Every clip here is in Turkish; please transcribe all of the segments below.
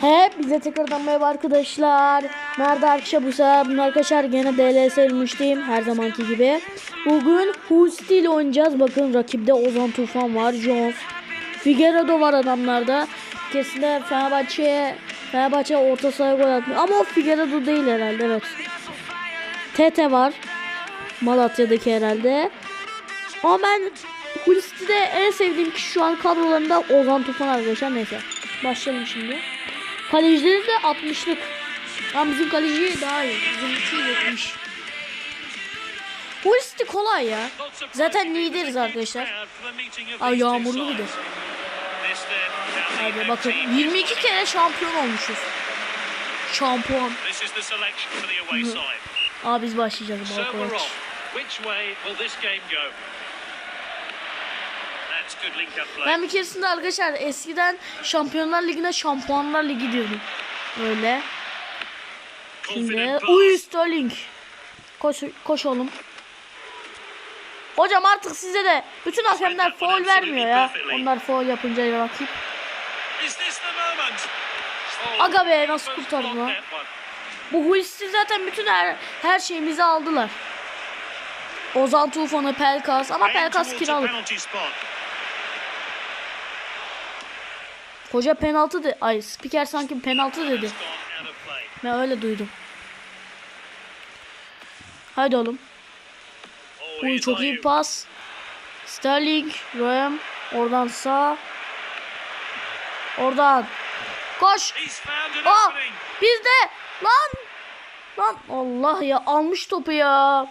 Hepinize tekrardan merhaba arkadaşlar. Nerede arkadaşlar bu sefer arkadaşlar gene DLS elmiştim her zamanki gibi. Bugün Hulsti ile oynayacağız. Bakın rakipte Ozan Tufan var. Jones. Figueredo var adamlarda. Kesinlikle Fenerbahçe'ye Fenerbahçe orta sahaya gol atmıyor. Ama o Figueredo değil herhalde evet. Tete var. Malatya'daki herhalde. Ama ben Hulsti'de en sevdiğim kişi şu an kadrolarında Ozan Tufan arkadaşlar. Neyse. Başlayalım şimdi. Kalecileri de 60'lık. Ama bizim kaleci daha iyi. Bizimki 70. Hulsti kolay ya. Zaten lideriz arkadaşlar. Ay yağmurlu bir de. Hadi bakın 22 kere şampiyon olmuşuz. Şampiyon. Aa biz başlayacağız bu arkadaş. Ben bir keresinde arkadaşlar eskiden Şampiyonlar Ligi'ne Şampiyonlar Ligi diyordum. Öyle. Şimdi uy Sterling. Koş, koş oğlum. Hocam artık size de bütün hakemler foul vermiyor ya. Onlar foul yapınca rakip. Aga be nasıl kurtardı lan? Bu Huls'i zaten bütün her, her şeyimizi aldılar. Ozan Tufan'ı Pelkas ama Pelkas kiralık. Hoca penaltı de ay spiker sanki penaltı dedi. Ben öyle duydum. Haydi oğlum. Uy çok iyi pas. Sterling, Ram oradan sağ. Oradan. Koş. Aa, bizde. Lan. Lan Allah ya almış topu ya.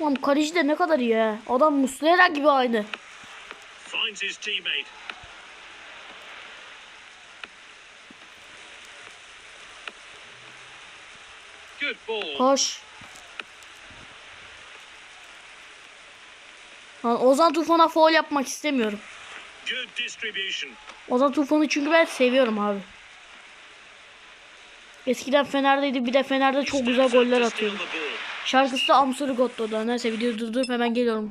Lan kaleci de ne kadar iyi ya. Adam Muslera gibi aynı. Koş. Lan Ozan Tufan'a foul yapmak istemiyorum. Ozan Tufan'ı çünkü ben seviyorum abi. Eskiden Fener'deydi bir de Fener'de çok güzel goller atıyordu. Şarkısı da Amsuru Gotto'da. Neyse videoyu durdurup hemen geliyorum.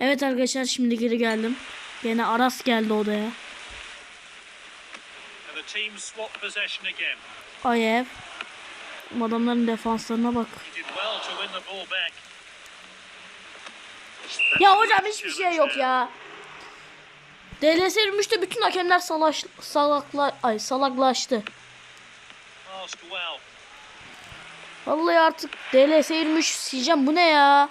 Evet arkadaşlar şimdi geri geldim. Yine Aras geldi odaya. Ayev. Adamların defanslarına bak. Ya hocam hiçbir şey yok ya. DLS 23'te bütün hakemler salaş, salakla, ay, salaklaştı. Vallahi artık DLS 23 sileceğim. Bu ne ya?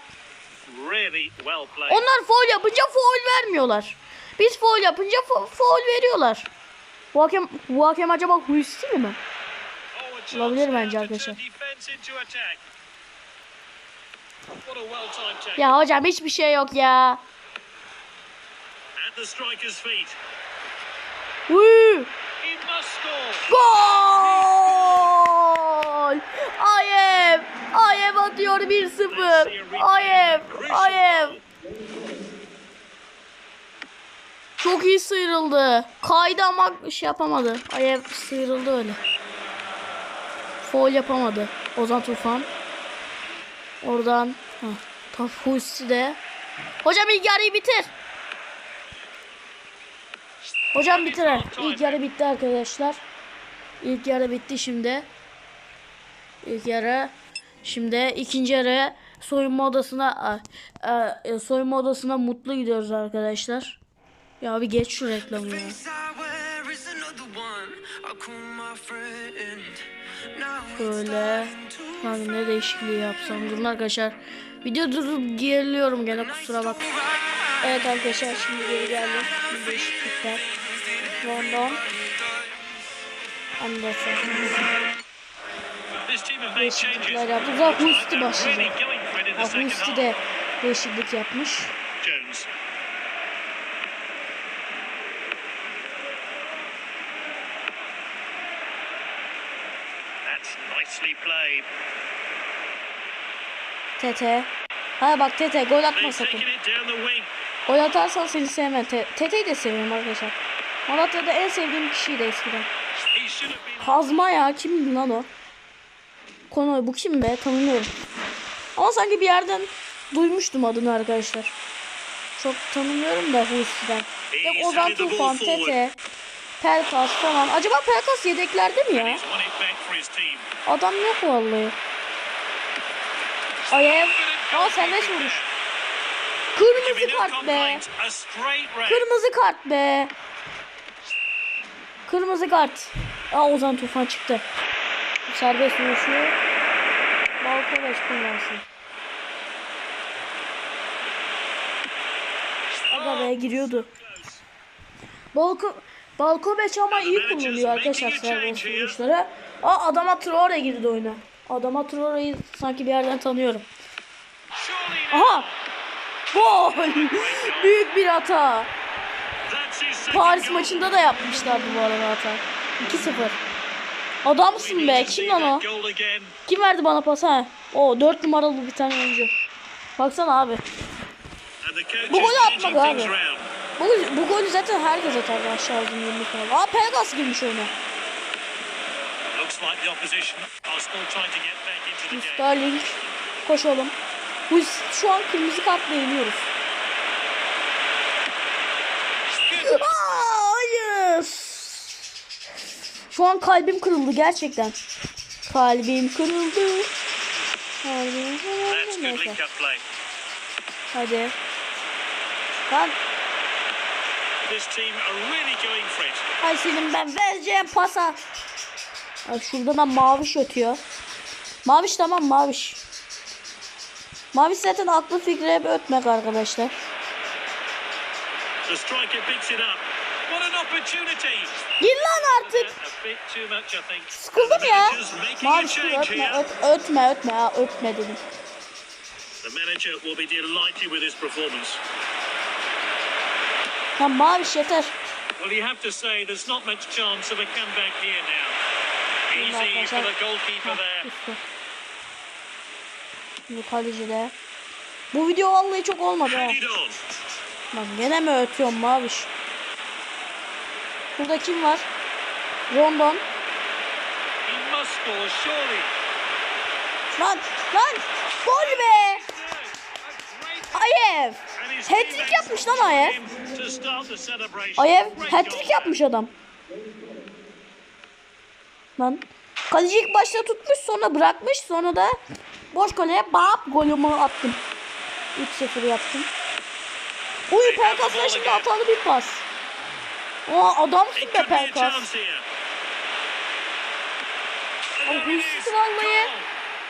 Onlar foul yapınca foul vermiyorlar. Biz foul yapınca fo- foul veriyorlar. Bu hakem, bu hakem acaba mi? Oh, a chance olabilir bence arkadaşlar. Ya hocam hiçbir şey yok ya. Woo! Gol! Ayev! Ayev atıyor 1-0. Ayev! Ayev! Çok iyi sıyrıldı. Kaydı ama şey yapamadı. Ayev sıyrıldı öyle. Foul yapamadı. Ozan Tufan. Oradan Tafusi de. Hocam ilk yarıyı bitir. Hocam bitirer. İlk yarı bitti arkadaşlar. İlk yarı bitti şimdi. İlk yarı. Şimdi ikinci yarı soyunma odasına e, soyunma odasına mutlu gidiyoruz arkadaşlar. Ya bir geç şu reklamı ya. Böyle. Lan ne değişikliği yapsam. Durun arkadaşlar. Video durup geriliyorum gene kusura bak. Evet arkadaşlar şimdi geri geldim. Bir değişiklikler. London. Anderson. Değişiklikler yaptı. Zaten Husti second Husti de değişiklik yapmış. Jones. That's nicely played. Tete. Ha bak Tete gol atma sakın. Gol atarsan seni sevmem. Te- Tete'yi de seviyorum arkadaşlar. Malatya'da en sevdiğim kişiydi eskiden. Kazma ya kimdi lan o? Konu bu kim be tanımıyorum. Ama sanki bir yerden duymuştum adını arkadaşlar. çok tanımıyorum da Husi'den. Yok Ozan Tufan. Tete, Pelkas falan. Acaba Pelkas yedeklerde mi ya? Adam yok vallahi. Ayev. Aa serbest vuruş. Kırmızı kart be. Kırmızı kart be. Kırmızı kart. Aa Ozan Tufan çıktı. Serbest vuruşu. Balkoveç kullansın. Aga be giriyordu. Balko Balkoveç ama iyi kullanıyor arkadaşlar serbest vuruşları. Aa adama Traore girdi oyuna. Adama Traore'yi sanki bir yerden tanıyorum. Aha! Gol! Büyük bir hata. Paris maçında da yapmışlardı bu arada hata. 2-0. Adamsın be. Kim lan o? Kim verdi bana pas ha? O 4 numaralı bir tane oyuncu. Baksana abi. Bu golü atmadı abi. Bu, bu golü zaten herkes atardı aşağı uzun yirmi falan. Aa Pelkas girmiş oyuna. Sterling. Koş oğlum. Bu şu an kırmızı kartla yeniyoruz. Hayır. Şu an kalbim kırıldı gerçekten. Kalbim kırıldı. Kalbim kırıldı. Hadi. Lan This team are really going for it. ay senin ben vereceğim pasa. Ay şurada da maviş ötüyor. Maviş tamam maviş. Maviş zaten aklı fikri hep ötmek arkadaşlar. Gir lan artık. Sıkıldım ya. Maviş dur ötme öt, ötme ötme ha, ötme dedim. The manager will be delighted with his performance. Lan maviş yeter. Well, you have to say there's not much chance of a comeback here now. Arkadaşlar. Üstü. Bu kaleci de. Bu video vallahi çok olmadı ha. Lan gene mi ötüyorum maviş? Burada kim var? Rondon. Lan lan gol be. Ayev. Hat-trick yapmış lan Ayev. Ayev hat-trick yapmış adam. Lan kaleci ilk başta tutmuş sonra bırakmış sonra da boş kaleye bap golümü attım. 3-0 yaptım. Uy Pelkas'tan şimdi hatalı bir pas. Aa adamsın be Pelkas. is. vallahi.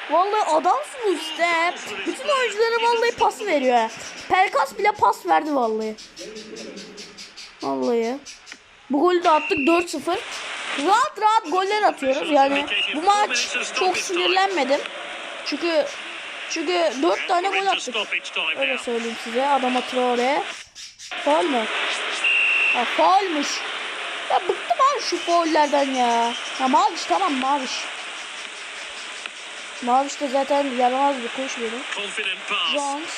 Vallahi adamsın işte. Bütün oyunculara vallahi pas veriyor. Pelkas bile pas verdi vallahi. Vallahi. Bu golü de attık 4-0. Rahat rahat goller atıyoruz. Yani bu maç çok sinirlenmedim. Çünkü çünkü 4 tane gol attık. Öyle söyleyeyim size. Adama Traore. Faul mü? Ha faulmuş. Ya bıktım abi şu faullerden ya. Ya maviş tamam maviş. Maviş de zaten yaramaz bir. Confident pass. Jones.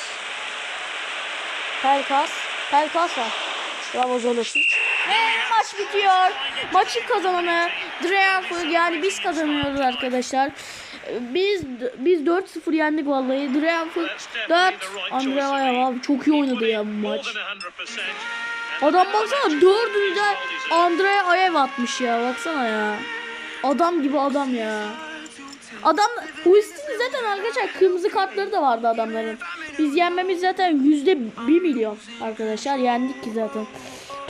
Pelkas. Pelkas var. Bravo Zolosic. Ve maç bitiyor. Maçın kazananı Dreyanfur yani biz kazanıyoruz arkadaşlar. Biz biz 4-0 yendik vallahi. Dreyanfur 4. Andrea abi çok iyi oynadı ya bu maç. Adam baksana dördüncü Andrea Ayev atmış ya baksana ya. Adam gibi adam ya. Adam Huistin zaten arkadaşlar kırmızı kartları da vardı adamların. Biz yenmemiz zaten yüzde bir milyon arkadaşlar yendik ki zaten.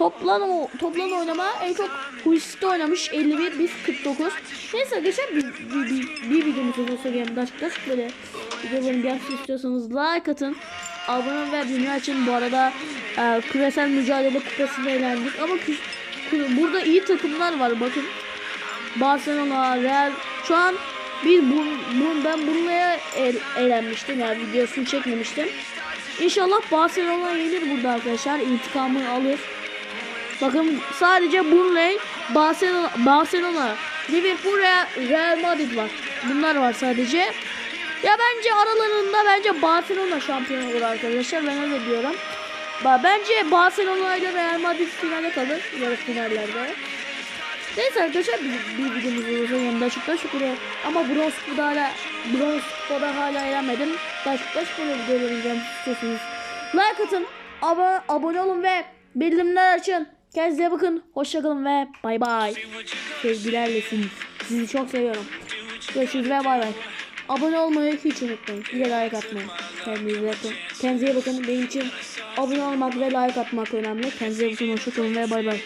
Toplam o toplam oynama en çok Huistin oynamış 51 biz 49. Neyse arkadaşlar bir, bir, bir, bir videomuz olursa gelin açıkçası böyle videoların gelmesini istiyorsanız like atın. Abone ve dünya için bu arada e, küresel mücadele kupasında eğlendik ama burada iyi takımlar var bakın. Barcelona, Real şu an biz bu, bu ben bununla el, eğlenmiştim yani videosunu çekmemiştim. İnşallah Barcelona yenir burada arkadaşlar. intikamını alır. Bakın sadece Burnley, Barcelona, Barcelona, Liverpool, Real, Madrid var. Bunlar var sadece. Ya bence aralarında bence Barcelona şampiyon olur arkadaşlar. Ben öyle diyorum. Bence Barcelona ile Real Madrid finale kalır. Yarı finallerde. Neyse arkadaşlar bir, bir videomuz olursa yanında açıkta şükür. Ama bronz kupada hala bronz kupada hala eğlenmedim. Daha açıkta şükür videoları izlemek istiyorsanız like atın. abone, abone olun ve bildirimler açın. Kendinize bakın. Hoşçakalın ve bay bay. Sevgilerlesiniz. Sizi çok seviyorum. Görüşürüz ve bay bay. Abone olmayı hiç unutmayın. Bir de like atmayı. Kendinize bakın. Kendinize bakın. Benim için abone olmak ve like atmak önemli. Kendinize bakın. Hoşçakalın ve bay bay.